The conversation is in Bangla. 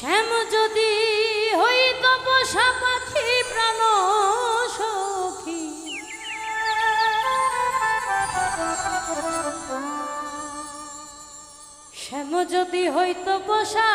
শ্যাম যদি হইত পোষা পাখি প্রাণ সখী। শ্যাম যদি হইত পোষা